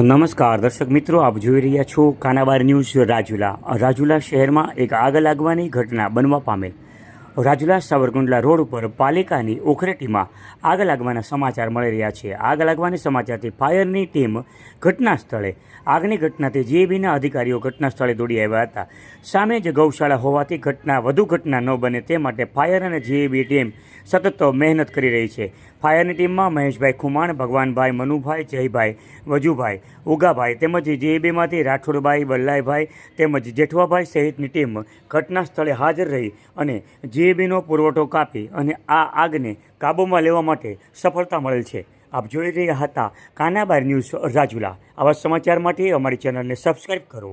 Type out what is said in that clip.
નમસ્કાર. દર્શક મિત્રો, આપ જોઈ રહ્યા છો કાનાબાર ન્યૂઝ રાજુલા. રાજુલા શહેરમાં એક આગ લાગવાની ઘટના બનવા પામેલ. રાજુલા સાવરકુંડલા રોડ ઉપર પાલિકાની ઓખરેટીમાં આગ લાગવાના સમાચાર મળી રહ્યા છે. આગ લાગવાના સમાચારથી ફાયરની ટીમ ઘટના સ્થળે આગની ઘટનાથી જીએબીના અધિકારીઓ ઘટના સ્થળે દોડી આવ્યા હતા. સામે જ ગૌશાળા હોવાથી ઘટના વધુ ઘટના ન બને તે માટે ફાયર અને જીએબી ટીમ સતત મહેનત કરી રહી છે. ફાયરની ટીમમાં મહેશભાઈ ખુમાણ, ભગવાનભાઈ મનુભાઈ, જયભાઈ વજુભાઈ, ઉગાભાઈ તેમજ જીએબીમાંથી રાઠોડભાઈ, વલ્લાયભાઈ તેમજ જેઠવાભાઈ સહિતની ટીમ ઘટના સ્થળે હાજર રહી અને જીએબીનો પુરવઠો કાપી અને આ આગને કાબૂમાં લેવા માટે સફળતા મળેલ છે. આપ જોઈ રહ્યા હતા કાનાબાર ન્યૂઝ રાજુલા. આવા સમાચાર માટે અમારી ચેનલને સબસ્ક્રાઈબ કરો.